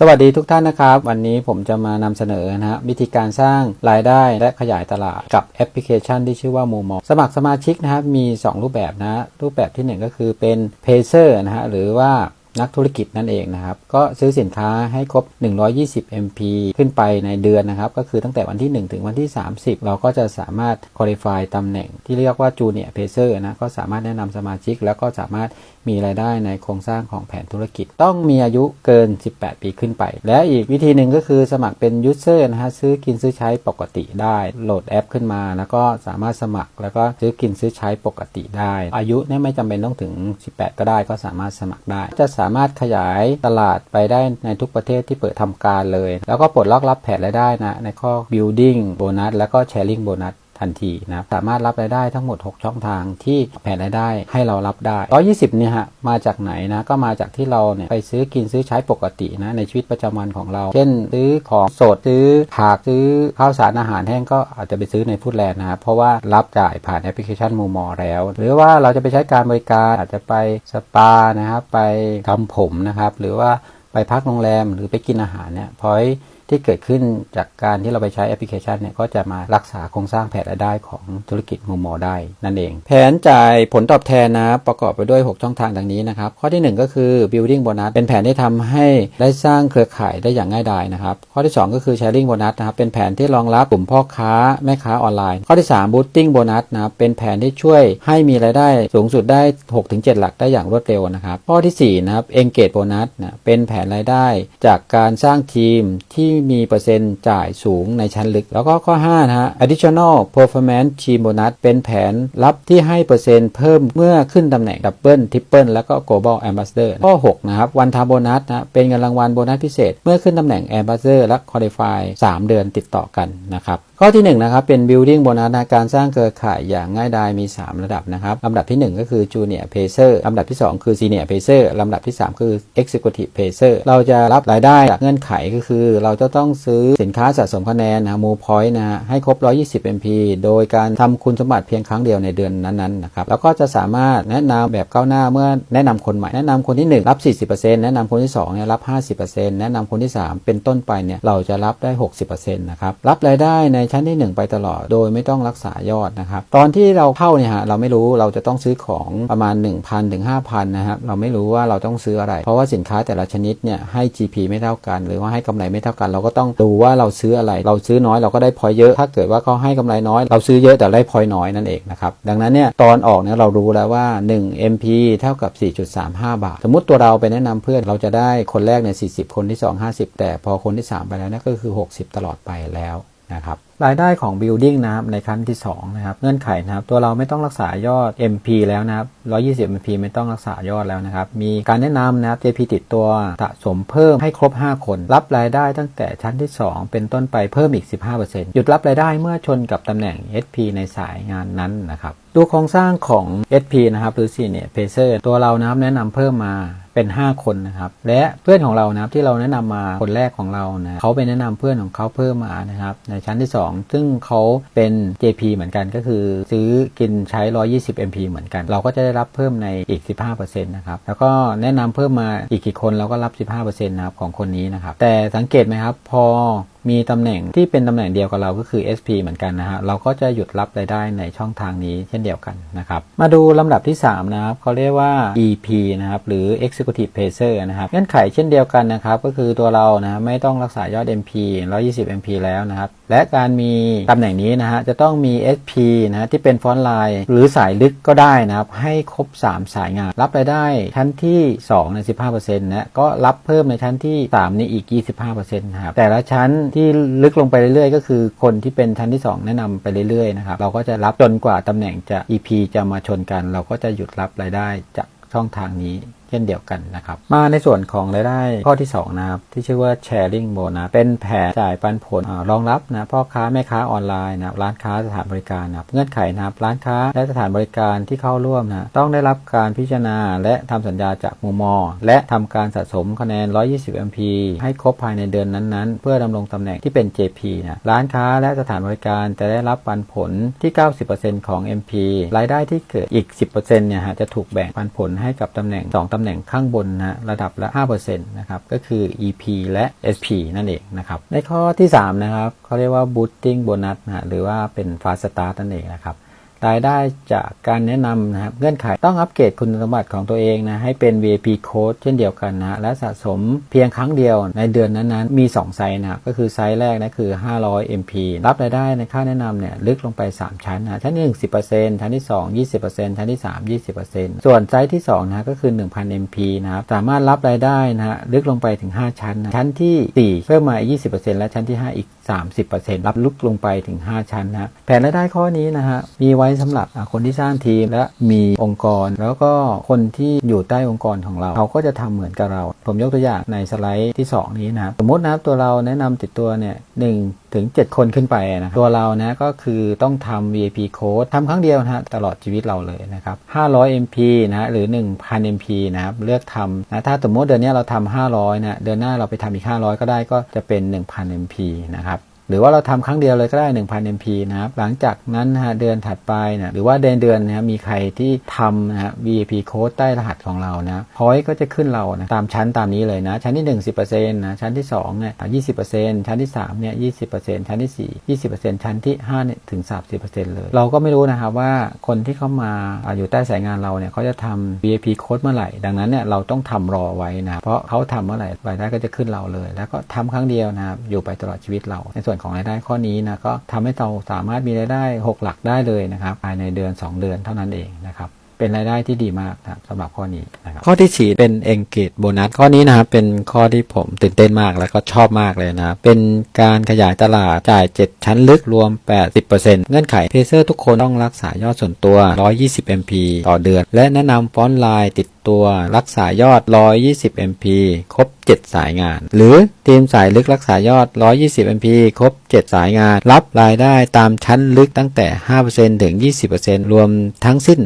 สวัสดีทุกท่านนะครับ วันนี้ผมจะมานำเสนอนะฮะวิธีการสร้างรายได้และขยายตลาดกับแอปพลิเคชันที่ชื่อว่า m o m o สมัครสมาชิกนะครับมี 2 รูปแบบนะรูปแบบทีหนึ่1 ก็คือเป็น p a c e r นะฮะหรือว่านักธุรกิจนั่นเองนะครับ ก็ซื้อสินค้าให้ครบ 120 MP ขึ้นไปในเดือนนะครับ ก็คือตั้งแต่วันที่ 1 ถึงวันที่ 30 เราก็จะสามารถ qualify ตำแหน่งที่เรียกว่า Junior Pacer นะ ก็สามารถแนะนำสมาชิก แล้วก็สามารถ มีรายได้ในโครงสร้างของแผนธุรกิจ ต้องมีอายุเกิน 18 ปีขึ้นไป และอีกวิธีหนึ่งก็คือสมัครเป็น User นะฮะซื้อกินซื้อใช้ปกติได้ โหลดแอปขึ้นมา แล้วก็สามารถสมัครแล้วก็ซื้อกินซื้อใช้ปกติได้ อายุเนี่ยไม่จำเป็นต้องถึง 18 ก็ได้ก็สามารถสมัครได้ จะสามารถขยายตลาดไปได้ในทุกประเทศที่เปิดทำการเลย แล้วก็ปลดล็อกรับแผนรายได้นะในข้อ building bonus แล้วก็ sharing bonus ทันทีนะครับสามารถรับรายได้ทั้งหมด 6 ช่องทางที่แผนรายได้ให้เรารับได้ 120 เนี่ยฮะมาจากไหนนะก็มาจากที่เราเนี่ยไปซื้อกินซื้อใช้ปกตินะในชีวิตประจำวันของเรา เช่น ซื้อของสดซื้อผักซื้อข้าวสารอาหารแห้งก็อาจจะไปซื้อในฟู้ดแลนด์นะครับเพราะว่ารับจ่ายผ่านแอปพลิเคชันมูมอแล้ว หรือว่าเราจะไปใช้การบริการอาจจะไปสปานะครับไปทำผมนะครับหรือว่าไปพักโรงแรมหรือไปกินอาหารเนี่ยพอย ที่เกิดขึ้นจากการที่เราไปใช้แอปพลิเคชันเนี่ยก็จะมารักษาโครงสร้างแผนรายได้ของธุรกิจมูมอได้นั่นเอง แผนจ่ายผลตอบแทนนะประกอบไปด้วย 6 ช่องทางดังนี้นะครับ ข้อที่ 1 ก็คือ building bonus เป็นแผนที่ทำให้ได้สร้างเครือข่ายได้อย่างง่ายดายนะครับ ข้อที่ 2 ก็คือ sharing bonus นะครับเป็นแผนที่รองรับกลุ่มพ่อค้าแม่ค้าออนไลน์ ข้อที่ 3 boosting bonus นะครับเป็นแผนที่ช่วยให้มีรายได้สูงสุดได้ 6-7 หลักได้อย่างรวดเร็วนะครับ ข้อที่4นะครับ engage bonus นะเป็นแผนรายได้ จากการสร้างทีมที่มีเปอร์เซ็นต์จ่ายสูงในชั้นลึก แล้วก็ข้อ5นะฮะ additional performance team bonus เป็นแผนรับที่ให้เปอร์เซ็นต์เพิ่มเมื่อขึ้นตำแหน่งดับเบิลทริปเปิลแล้วก็ global ambassador ข้อ6นะครับวันทาโบนัสนะเป็นเงินรางวัลโบนัสพิเศษ เมื่อขึ้นตำแหน่ง ambassador และ qualify 3 เดือนติดต่อกันนะครับข้อที่1นะครับเป็น building bonus นะการสร้างเครือข่ายอย่างง่ายดายมี 3 ระดับนะครับลำดับที่ 1 ก็คือ junior pacer ลำดับที่ 2 คือ senior pacer ลำดับที่ 3 คือ executive pacer เราจะรับรายได้จากเงื่อนไขก็คือเราจะต้องซื้อสินค้าสะสมคะแนนนะมูพอยต์นะให้ครบ 120 MP โดยการทำคุณสมบัติเพียงครั้งเดียวในเดือนนั้นๆนะครับแล้วก็จะสามารถแนะนำแบบก้าวหน้าเมื่อแนะนำคนใหม่ แนะนำคนที่ 1 รับ 40%แนะนำคนที่2เนี่ยรับ 50%แนะนำคนที่ 3 เป็นต้นไปเนี่ยเราจะรับได้ 60%นะครับรับรายได้ในชั้นที่ 1 ไปตลอด โดยไม่ต้องรักษายอดนะครับตอนที่เราเข้าเนี่ยฮะเราไม่รู้เราจะต้องซื้อของประมาณ 1,000ถึง5,000นะครับเราไม่รู้ว่าเราต้องซื้ออะไร เพราะว่าสินค้าแต่ละชนิดเนี่ยให้ GP ไม่เท่ากัน หรือว่าให้กำไรไม่เท่ากันเราก็ต้องดูว่าเราซื้ออะไร เราซื้อน้อยเราก็ได้พอยเยอะ ถ้าเกิดว่าเขาให้กำไรน้อย เราซื้อเยอะแต่ได้พอยน้อยนั่นเองนะครับดังนั้นเนี่ยตอนออกเนี่ยเรารู้แล้วว่า 1 MP เท่ากับ 4.35 บาท สมมติตัวเราไปแนะนำเพื่อนเราจะได้คนแรกเนี่ย40 คนที่ 2 50 แต่พอคนที่ 3 ไปแล้วเนี่ยก็คือ 60 ตลอดไปแล้วนะครับ รายได้ของ building นะครับในขั้นที่2นะครับเงื่อนไขนะครับตัวเราไม่ต้องรักษายอด MP แล้วนะครับ120 MP ไม่ต้องรักษายอดแล้วนะครับมีการแนะนำนะครับ JP ติดตัวสะสมเพิ่มให้ครบ 5 คน รับรายได้ตั้งแต่ชั้นที่ 2 เป็นต้นไปเพิ่มอีก 15%หยุดรับรายได้เมื่อชนกับตำแหน่ง SP ในสายงานนั้นนะครับ ดูโครงสร้างของ SP นะครับหรือ Senior Pacer ตัวเรานะครับแนะนำเพิ่มมาเป็น 5 คนนะครับ และเพื่อนของเรานะครับที่เราแนะนำมาคนแรกของเรานะเขาไปแนะนำเพื่อนของเขาเพิ่มมานะครับ ในชั้นที่ 2 ซึ่งเขาเป็น JP เหมือนกันก็คือซื้อกินใช้ 120 MP เหมือนกัน เราก็จะได้รับเพิ่มในอีก 15%นะครับ แล้วก็แนะนำเพิ่มมาอีกกี่คนเราก็รับ 15%นะครับของคนนี้นะครับ แต่สังเกตไหมครับ พอ มีตำแหน่งที่เป็นตำแหน่งเดียวกับเราก็คือ SP เหมือนกันนะฮะ เราก็จะหยุดรับรายได้ในช่องทางนี้เช่นเดียวกันนะครับ มาดูลำดับที่ 3 นะครับเขาเรียกว่า EP นะครับ หรือ Executive Pacer นะครับ เงื่อนไขเช่นเดียวกันนะครับ ก็คือตัวเรานะไม่ต้องรักษายอด MP 120 MP แล้วนะครับ และการมีตำแหน่งนี้นะฮะจะต้องมี SP นะที่เป็นฟอนต์ไลน์หรือสายลึกก็ได้นะครับ ให้ครบ 3 สายงาน รับรายได้ชั้นที่2ใน 15%นะก็รับเพิ่มในชั้นที่ 3 นี่อีก 25%นะครับแต่ละชั้นที่ลึกลงไปเรื่อยๆ ก็คือคนที่เป็นชั้นที่ 2 แนะนำไปเรื่อยๆนะครับเราก็จะรับจนกว่าตำแหน่งจะ EP จะมาชนกัน เราก็จะหยุดรับรายได้จากช่องทางนี้ ช่นเดียวกันนะครับ มาในส่วนของรายได้ข้อที่2นะครับที่ชื่อว่า sharing bonus เป็นแผนจ่ายปันผลอรองรับนะพ่อค้าแม่ค้าออนไลน์นะร้านค้าสถานบริการนะเงื่อนไขนะครับร้านค้าและสถานบริการที่เข้าร่วมนะต้องได้รับการพิจารณาและทำสัญญาจากมูมอและทำการสะสมคะแนน 120 MP ให้ครบภายในเดือนนั้นๆ เพื่อดำรงตำแหน่งที่เป็น JP นะร้านค้าและสถานบริการจะได้รับปันผลที่ 90%ของ MP รายได้ที่เกิดอีก 10%เนี่ยฮะจะถูกแบ่งปันผลให้กับตำแหน่ง 2ตำแหน่งข้างบนนะระดับละ 5%นะครับก็คือ EP และ SP นั่นเองนะครับในข้อที่ 3 นะครับเขาเรียกว่า Boosting Bonus นะฮะหรือว่าเป็น Fast Start นั่นเองนะครับ รายได้จากการแนะนำนะครับ เงื่อนไขต้องอัปเกรดคุณสมบัติของตัวเองนะให้เป็น VIP Code เช่นเดียวกันนะและสะสมเพียงครั้งเดียวในเดือนนั้นๆ มี 2 ไซส์นะครับก็คือไซส์แรกนะคือ 500 MP รับรายได้ในค่าแนะนำเนี่ยลึกลงไป 3 ชั้นนะชั้นที่ 1 10%ชั้นที่ 2 20%ชั้นที่ 3 20%ส่วนไซส์ที่2นะก็คือ 1,000 MP นะครับสามารถรับรายได้นะฮะลึกลงไปถึง 5 ชั้นนะชั้นทีสี่ 4 เพิ่มมา 20%และชั้นที่ 5 อีก 30%รับลึกลงไปถึง 5 ชั้นนะแผนรายได้ข้อนี้นะฮะมีไว้สำหรับคนที่สร้างทีมและมีองค์กร แล้วก็คนที่อยู่ใต้องค์กรของเราเขาก็จะทำเหมือนกับเรา ผมยกตัวอย่างในสไลด์ที่ 2 นี้นะครับสมมตินะครับตัวเราแนะนำติดตัวเนี่ยหนึ่งถึง 7 คนขึ้นไปนะตัวเรานะก็คือต้องทำ VIP code ทำครั้งเดียวนะตลอดชีวิตเราเลยนะครับ500 MP นะหรือ 1,000 MP นะครับเลือกทำนะถ้าสมมติเดือนนี้เราทำ500นะเดือนหน้าเราไปทำอีก 500 ก็ได้ก็จะเป็น 1,000 MP นะครับ รือว่าเราทำครั้งเดียวเลยก็ได้ 1,000 MP นะครับหลังจากนั้นนะฮะเดือนถัดไปนี่ยหรือว่าเดือนเดือนนะมีใครที่ทำนะฮะ VIP code ใต้รหัสของเรานะพอยก็จะขึ้นเรานะตามชั้นตามนี้เลยนะ ชั้นที่ 1 10%นะชั้นที่2เนี่ย20%ชั้นที่3เนี่ย20%ชั้นที่ 4 20%ชั้นที่5เนี่ยถึง 30%เลย เราก็ไม่รู้นะครับว่าคนที่เข้ามาอาอยู่ใต้สายงานเราเนี่ยเขาจะทำ VIP code เมื่อไหร่ ดังนั้นเนี่ยเราต้องทำรอไว้นะเพราะเขาทำเมื่อไหร่รายได้ก็จะขึ้นเราเลย แล้วก็ทำครั้งเดียวนะครับอยู่ไปตลอดชีวิตเราในส่วนของรายได้ข้อนี้นะก็ทำให้เราสามารถมีรายได้ 6 หลักได้เลยนะครับภายในเดือน 2 เดือนเท่านั้นเองนะครับเป็นรายได้ที่ดีมากนะครับสำหรับข้อนี้นะครับข้อที่ 4 เป็น engage bonus ข้อนี้นะครับเป็นข้อที่ผมตื่นเต้นมากแล้วก็ชอบมากเลยนะเป็นการขยายตลาดจ่าย 7 ชั้นลึกรวม 80%เงื่อนไขเพเซอร์ทุกคนต้องรักษายอดส่วนตัว 120 MP ต่อเดือน และแนะนำฟอนต์ไลน์ติดตัวรักษายอด 120 MP ครบ 7 สายงาน หรือทีมสายลึกรักษายอด 120 MP ครบ 7 สายงาน รับรายได้ตามชั้นลึกตั้งแต่ 5%ถึง 20%รวมทั้งสิ้น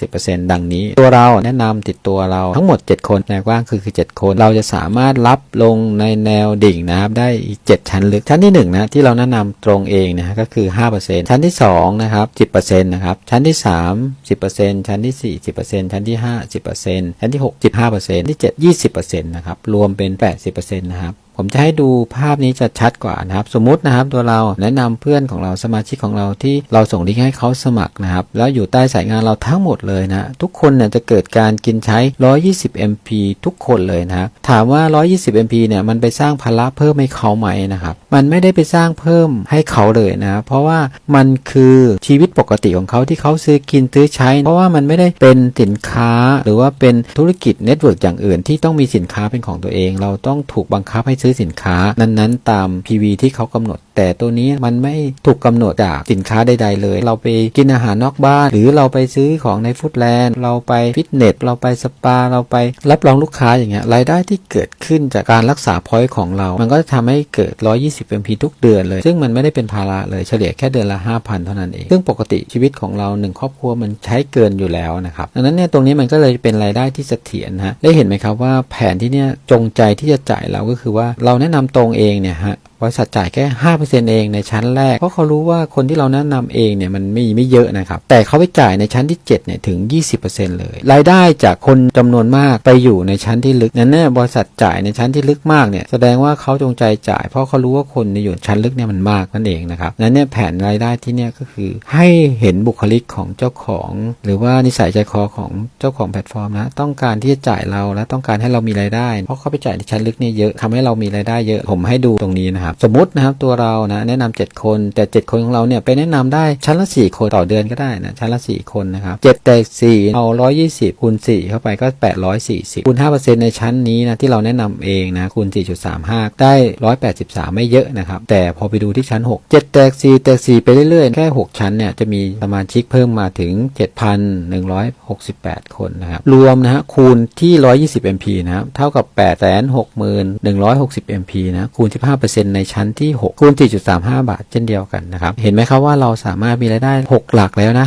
80%ดังนี้ ตัวเราแนะนำติดตัวเราทั้งหมด 7 คนแนวกว้างคือคือ 7 คน เราจะสามารถรับลงในแนวดิ่งนะครับ ได้อีก 7 ชั้นลึก ชั้นที่ 1 นะ ที่เราแนะนำตรงเองนะฮะก็คือ 5%ชั้นที่ 2 นะครับ 10%นะครับ ชั้นที่ 3 10%ชั้นที่ 4 10%ชั้นที่ 5 10%อันที่ 6 15%ที่ 7 20%นะครับรวมเป็น 80%นะครับผมจะให้ดูภาพนี้จะชัดกว่านะครับ สมมุตินะครับตัวเราแนะนำเพื่อนของเราสมาชิกของเราที่เราส่งลิงก์ให้เขาสมัครนะครับ แล้วอยู่ใต้สายงานเราทั้งหมดเลยนะ ทุกคนเนี่ยจะเกิดการกินใช้ 120 MP ทุกคนเลยนะครับถามว่า 120 MP เนี่ยมันไปสร้างภาระเพิ่มให้เขาไหมนะครับ มันไม่ได้ไปสร้างเพิ่มให้เขาเลยนะเพราะว่ามันคือชีวิตปกติของเขาที่เขาซื้อกินซื้อใช้ เพราะว่ามันไม่ได้เป็นสินค้าหรือว่าเป็นธุรกิจเน็ตเวิร์กอย่างอื่น ที่ต้องมีสินค้าเป็นของตัวเอง เราต้องถูกบังคับให้ซื้อสินค้านั้นๆ ตาม PV ที่เขากำหนดแต่ตัวนี้มันไม่ถูกกำหนดจากสินค้าใด ๆ เลย เราไปกินอาหารนอกบ้าน หรือเราไปซื้อของในฟู้ดแลนด์ เราไปฟิตเนส เราไปสปา เราไปรับรองลูกค้าอย่างเงี้ย รายได้ที่เกิดขึ้นจากการรักษาพอยต์ของเรา มันก็จะทำให้เกิด 120 MP ทุกเดือนเลย ซึ่งมันไม่ได้เป็นภาระเลย เฉลี่ยแค่เดือนละ 5,000 เท่านั้นเอง ซึ่งปกติชีวิตของเราหนึ่งครอบครัวมันใช้เกินอยู่แล้วนะครับ ดังนั้นเนี่ยตรงนี้มันก็เลยเป็นรายได้ที่เสถียรนะฮะ ได้เห็นไหมครับว่าแผนที่เนี่ยจงใจที่จะจ่ายเราก็คือว่าเราแนะนำตรงเองเนี่ยฮะ บริษัทจ่ายแค่5%เองในชั้นแรก เพราะเขารู้ว่าคนที่เราแนะนำเองเนี่ยมันไม่ไม่เยอะนะครับ แต่เขาไปจ่ายในชั้นที่7เนี่ยถึง20%เลย รายได้จากคนจำนวนมากไปอยู่ในชั้นที่ลึกนั้นเนี่ยบริษัทจ่ายในชั้นที่ลึกมากเนี่ยแสดงว่าเขาจงใจจ่าย เพราะเขารู้ว่าคนในอยู่ชั้นลึกเนี่ยมันมากนั่นเองนะครับนั้นเนี่ยแผนรายได้ที่เนี่ยก็คือให้เห็นบุคลิกของเจ้าของ หรือว่านิสัยใจคอของเจ้าของแพลตฟอร์มนะต้องการที่จะจ่ายเราและต้องการให้เรามีรายได้ เพราะเขาไปจ่ายในชั้นลึกเนี่ยเยอะทำให้เรามีรายได้เยอะผมให้ดูตรงนี้นะครับสมมตินะครับตัวเรานะแนะนำ7คน แต่ 7 คนของเราเนี่ยไปแนะนำได้ชั้นละ 4 คนต่อเดือนก็ได้นะชั้นละ 4 คนนะครับ7แต่4เอา120คูณ4เข้าไปก็ 840คูณ5%ในชั้นนี้นะที่เราแนะนำเองนะคูณ 4.35 ได้ 183 ไม่เยอะนะครับแต่พอไปดูที่ชั้น 6 7แตก4แตก4ไปเรื่อยๆแค่6 ชั้นเนี่ยจะมีสมาชิกเพิ่มมาถึง 7,168 คนนะครับรวมนะฮะคูณที่ 120 MP นะครับเท่ากับ 860,160 MP นะคูณ 15%ในชั้นที่6คูณ4.35 บาทเช่นเดียวกันนะครับเห็นไหมครับว่าเราสามารถมีรายได้ 6 หลักแล้วนะ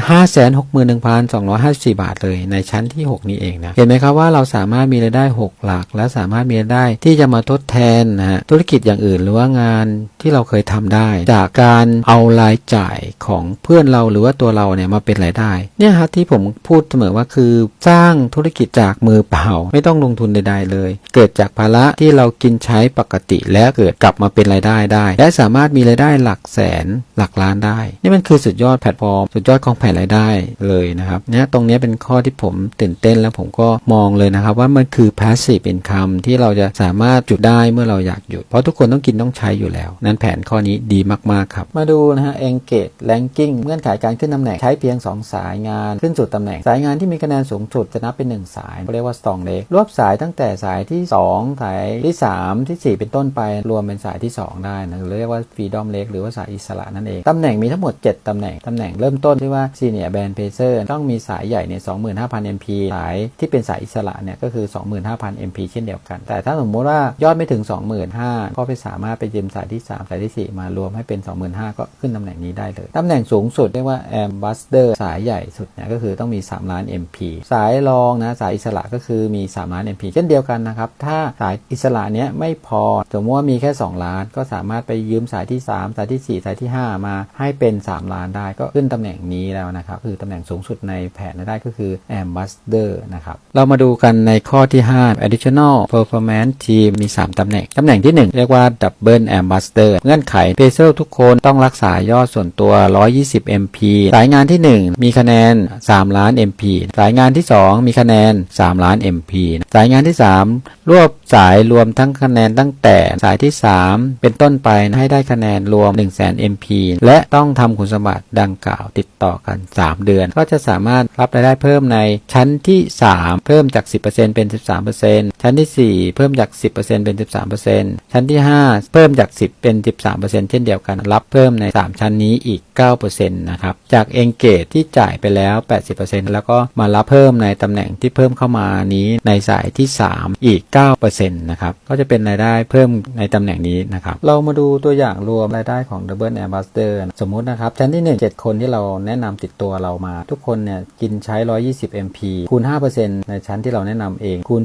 561,254 บาทเลยในชั้นที่ 6 นี้เองนะเห็นไหมครับว่าเราสามารถมีรายได้ 6 หลัก และสามารถมีรายได้ที่จะมาทดแทนนะฮะธุรกิจอย่างอื่นหรือว่างานที่เราเคยทำได้ จากการเอารายจ่ายของเพื่อนเราหรือว่าตัวเราเนี่ยมาเป็นรายได้เนี่ยฮะที่ผมพูดเสมอว่าคือสร้างธุรกิจจากมือเปล่า ไม่ต้องลงทุนใดๆเลย เกิดจากภาระที่เรากินใช้ปกติและเกิดกลับมาเป็นรายได้ได้ และสามารถมีรายได้หลักแสนหลักล้านได้ นี่มันคือสุดยอดแพลตฟอร์ม สุดยอดของแผนรายได้เลยนะครับเนี่ยตรงนี้เป็นข้อที่ผมตื่นเต้นแล้วผมก็มองเลยนะครับ ว่ามันคือ passive income ที่เราจะสามารถจุดได้เมื่อเราอยากหยุด เพราะทุกคนต้องกินต้องใช้อยู่แล้ว นั้นแผนข้อนี้ดีมากๆครับ มาดูนะฮะ engage ranking เงื่อนไขการขึ้นตำแหน่งใช้เพียง 2 สายงานขึ้นสู่ตำแหน่ง สายงานที่มีคะแนนสูงสุดจะนับเป็น 1 สายเขาเรียกว่า strong leg รวบสายตั้งแต่สายที่ 2 สายที่ 3 ทีสี่4 เป็นต้นไปรวมเป็นสายที่2 ได้นะเรียกว่า freedom leg หรือว่าสายอิสระนั่นเองตำแหน่งมีทั้งหมด 7ตำแหน่งตำแหน่งเริ่มต้นที่ว่า senior band pacer ต้องมีสายใหญ่เนี่ย25,000 mp สายที่เป็นสายอิสระเนี่ยก็คือ 25,000 mp เช่นเดียวกัน แต่ถ้าสมมติว่ายอดไม่ถึง 25,000ก็ไปสามารถไปยืมสายที่ 3 สายที่ 4 มารวมให้เป็น 25,000 ก็ขึ้นตำแหน่งนี้ได้เลยตำแหน่งสูงสุดเรียกว่า ambassador สายใหญ่สุดเนี่ยก็คือต้องมี 3 ล้าน mp สายรองนะสายอิสระก็คือมี 3 ล้าน mp เช่นเดียวกันนะครับถ้าสายอิสระเนี้ยไม่พอสมมติว่ามีแค่ 2 ล้านก็สามารถไปยืมสายที่ 3 สายที่ 4 สายที่ 5 มาให้เป็น 3 ล้านได้ก็ขึ้นตำแหน่งนี้แล้วนะครับ คือตำแหน่งสูงสุดในแผนได้ก็คือ ambassador นะครับเรามาดูกันในข้อที่ 5 additional performance team มี 3 ตำแหน่ง ตำแหน่งที่ 1 เรียกว่า double ambassador เงื่อนไขเพเซลทุกคนต้องรักษายอดส่วนตัว 120 MP สายงานที่ 1 มีคะแนน 3 ล้าน MP สายงานที่ 2 มีคะแนน 3 ล้าน MP สายงานที่ 3 รวบสายรวมทั้งคะแนนตั้งแต่สายที่ 3เป็นต้นไปให้ได้คะแนนรวม 1 0 0 0 0 0 MP และต้องทำคุณสมบัติดังกล่าวติดต่อกัน 3 เดือน ก็จะสามารถรับรายได้เพิ่มในชั้นที่ 3 เพิ่มจาก 10%เป็น 13%ชั้นที่ 4 เพิ่มจาก 10%เป็น 13%ชั้นที่ 5 เพิ่มจาก 10 เป็น 13%เช่นเดียวกัน รับเพิ่มใน 3 ชั้นนี้อีก 9%นะครับ จาก Engage ที่จ่ายไปแล้ว 80%แล้วก็มารับเพิ่มในตำแหน่งที่เพิ่มเข้ามานี้ในสายที่ 3 อีก 9%นะครับ ก็จะเป็นรายได้เพิ่มในตำแหน่งนี้นะครับเรามาดูตัวอย่างรวมรายได้ของ Double Ambassador สมมุตินะครับชั้นที่ 1 7 คนที่เราแนะนำติดตัวเรามา ทุกคนเนี่ยกินใช้ 120 MP คูณ 5%ในชั้นที่เราแนะนำเองคูณ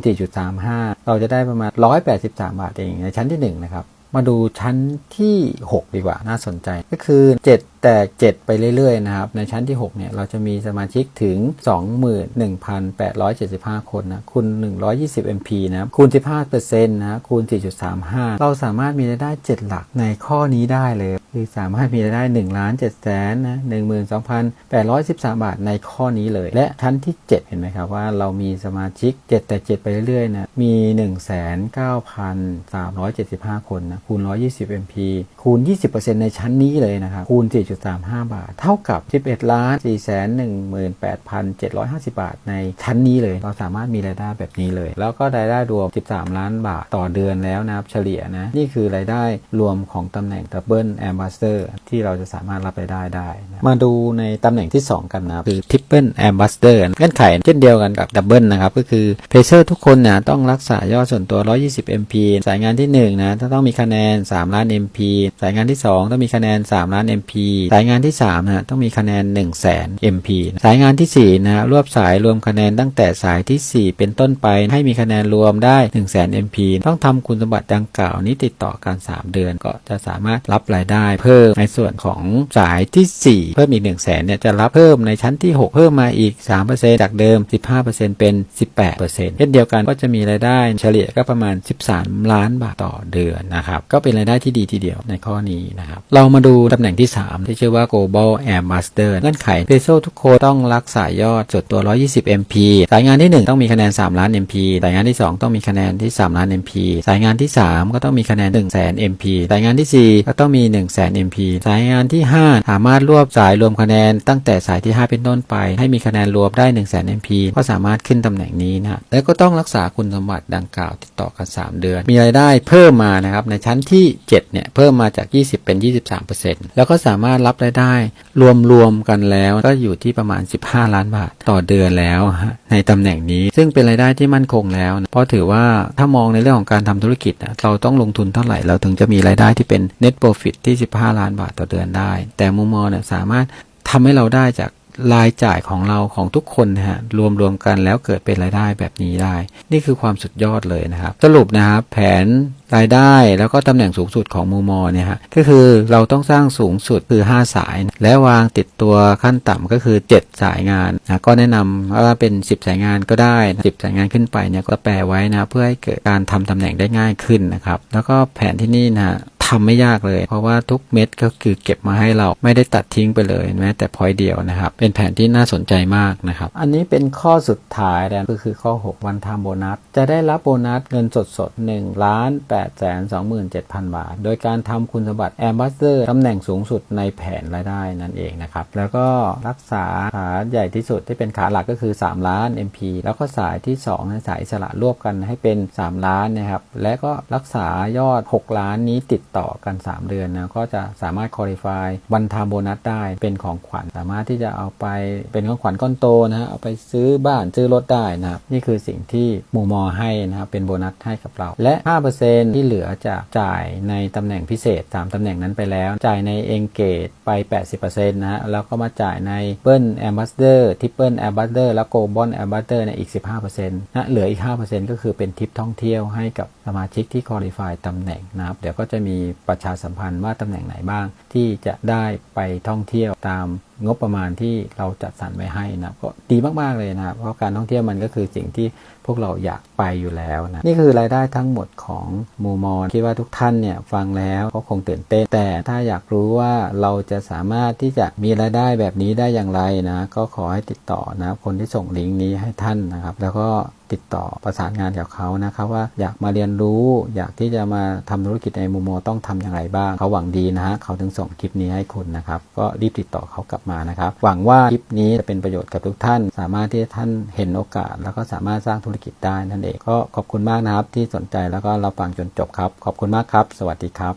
4.35 เราจะได้ประมาณ 183 บาทเองในชั้นที่ 1 นะครับ มาดูชั้นที่ 6 ดีกว่าน่าสนใจก็คือ 7แต่ 7 ไปเรื่อยๆนะครับ ในชั้นที่ 6 เนี่ยเราจะมีสมาชิกถึง 21,875 คนนะคูณ120 MP นะคูณ 15%นะคูณ 4.35 เราสามารถมีรายได้ 7 หลักในข้อนี้ได้เลยคือสามารถมีรายได้1ล้าน7แสนนะ12,813 บาทในข้อนี้เลย และชั้นที่ 7 เห็นไหมครับว่าเรามีสมาชิก 7 แต่ 7 ไปเรื่อยๆนะมี 19,375 คนนะคูณ 120 MP คูณ 20%ในชั้นนี้เลยนะครับคูณ4 4.35 บาท เท่ากับ 11ล้าน418,750 บาท ในชั้นนี้เลย เราสามารถมีรายได้แบบนี้เลย แล้วก็รายได้รวม 13 ล้านบาทต่อเดือนแล้วนะครับเฉลี่ยนะ นี่คือรายได้รวมของตำแหน่ง Double Ambassador ที่เราจะสามารถรับรายได้ได้นะมาดูในตำแหน่งที่ 2 กันนะครับคือ Triple Ambassador เงื่อนไขเช่นเดียวกันกับ Double นะครับก็คือ p a c e r ทุกคนนะต้องรักษายอดส่วนตัว 120 MP สายงานที่1นะต้องมีคะแนน 3 ล้าน MP สายงานที่ 2 ต้องมีคะแนน 3 ล้าน MP สายงานที่3นะต้องมีคะแนน 1 0 0 0 0แสน MP สายงานที่4นะรวบสายรวมคะแนนตั้งแต่สายที่ 4 เป็นต้นไปให้มีคะแนนรวมได้ 1 0 0 0 0แสน MP ต้องทำคุณสมบัติดังกล่าวนี้ติดต่อกัน 3 เดือนก็จะสามารถรับรายได้เพิ่มในส่วนของสายที่ 4 เพิ่มอีก 1 0 0 0 0แสนเนี่ยจะรับเพิ่มในชั้นที่ 6 เพิ่มมาอีก 3%จากเดิม 15%เป็น 18%เช่นเดียวกันก็จะมีรายได้เฉลี่ยก็ประมาณ 13 ล้านบาทต่อเดือนนะครับก็เป็นรายได้ที่ดีทีเดียวในข้อนี้นะครับเรามาดูตำแหน่งที่ 3ที่ชื่อว่า global ambassador เงื่อนไขเพโซทุกคนต้องรักษายอดส่วนตัว 120 MP สายงานที่ 1 ต้องมีคะแนน 3 ล้าน MP สายงานที่ 2 ต้องมีคะแนนที่ 3 ล้าน MP สายงานที่ 3 ก็ต้องมีคะแนน 1 0 0 0 0แสน MP สายงานที่ 4 ก็ต้องมี 1 0 0 0 0แสน MP สายงานที่ 5 สามารถรวบสายรวมคะแนนตั้งแต่สายที่ 5 เป็นต้นไป ให้มีคะแนนรวมได้ 1 0 0 0 0แสน MP ก็สามารถขึ้นตำแหน่งนี้นะแล้วก็ต้องรักษาคุณสมบัติดังกล่าวติดต่อกัน 3 เดือน มีรายได้เพิ่มมานะครับในชั้นที่7เนี่ยเพิ่มมาจาก 20 เป็น 23%แล้วก็สามารถรับรายได้ รวมๆกันแล้วก็อยู่ที่ประมาณ 15 ล้านบาทต่อเดือนแล้วในตำแหน่งนี้ซึ่งเป็นรายได้ที่มั่นคงแล้วเพราะถือว่าถ้ามองในเรื่องของการทำธุรกิจเราต้องลงทุนเท่าไหร่เราถึงจะมีรายได้ที่เป็น net profit ที่ 15 ล้านบาทต่อเดือนได้ แต่มุมมองเนี่ยสามารถทำให้เราได้จาก รายจ่ายของเราของทุกคนนะฮะรวมรวมกันแล้วเกิดเป็นรายได้แบบนี้ได้ นี่คือความสุดยอดเลยนะครับ สรุปนะครับแผนรายได้แล้วก็ตำแหน่งสูงสุดของมูมอเนี่ยฮะก็คือเราต้องสร้างสูงสุดคือ 5 สาย และวางติดตัวขั้นต่ำก็คือ 7 สายงานนะก็แนะนำว่าเป็น 10 สายงานก็ได้ 10 สายงานขึ้นไปเนี่ยก็แปลไว้นะเพื่อให้เกิดการทำตำแหน่งได้ง่ายขึ้นนะครับแล้วก็แผนที่นี่นะ ทำไม่ยากเลย เพราะว่าทุกเม็ดก็คือเก็บมาให้เราไม่ได้ตัดทิ้งไปเลยแม้แต่พอยเดียวนะครับ เป็นแผนที่น่าสนใจมากนะครับ อันนี้เป็นข้อสุดท้ายแล้วก็คือข้อ 6 วันทำโบนัส จะได้รับโบนัสเงินสดสด1ล้าน8แสน27,000 บาท โดยการทำคุณสมบัติแอมบ s สเดอร์ตำแหน่งสูงสุดในแผนรายได้นั่นเองนะครับ แล้วก็รักษาขาใหญ่ที่สุดที่เป็นขาหลักก็คือ 3 ล้าน MP แล้วก็สายที่2นะสายอิสระรวบกันให้เป็น 3 ล้านนะครับและก็รักษายอด 6 ล้านนี้ติดต่อ่อกัน 3 เดือนนะก็จะสามารถ qualify วันทามโบนัสได้เป็นของขวัญ สามารถที่จะเอาไปเป็นของขวัญก้อนโตนะฮะเอาไปซื้อบ้านซื้อรถได้นะครับนี่คือสิ่งที่หมูมอให้นะครับเป็นโบนัสให้กับเรา และ 5%ที่เหลือจะจ่ายในตำแหน่งพิเศษ 3ตำแหน่งนั้นไปแล้ว จ่ายใน Engage ไป 80%นะฮะแล้วก็มาจ่ายในเปิ้ล Ambassador ทิปเปิล Ambassador แล้ว Global Ambassador เนี่ยอีก 15%นะเหลืออีก 5%ก็คือเป็นทิปท่องเที่ยวให้กับสมาชิกที่ qualify ตำแหน่งนะครับเดี๋ยวก็จะมีประชาสัมพันธ์ว่าตำแหน่งไหนบ้าง ที่จะได้ไปท่องเที่ยวตามงบประมาณที่เราจัดสรรไว้ให้นะก็ดีมากๆเลยนะครับเพราะการท่องเที่ยวมันก็คือสิ่งที่พวกเราอยากไปอยู่แล้วนะนี่คือรายได้ทั้งหมดของมูมอนคิดว่าทุกท่านเนี่ยฟังแล้วก็คงตื่นเต้น แต่ถ้าอยากรู้ว่าเราจะสามารถที่จะมีรายได้แบบนี้ได้อย่างไรนะก็ขอให้ติดต่อนะคนที่ส่งลิงก์นี้ให้ท่านนะครับ แล้วก็ ติดต่อประสานงานกับเขานะครับว่าอยากมาเรียนรู้ อยากที่จะมาทำธุรกิจในมูโมต้องทำอย่างไรบ้าง เขาหวังดีนะฮะเขาถึงส่งคลิปนี้ให้คุณนะครับ ก็รีบติดต่อเขากลับมานะครับ หวังว่าคลิปนี้จะเป็นประโยชน์กับทุกท่าน สามารถที่ท่านเห็นโอกาส แล้วก็สามารถสร้างธุรกิจได้นั่นเองก็ขอบคุณมากนะครับที่สนใจแล้วก็รับฟังจนจบครับ ขอบคุณมากครับ สวัสดีครับ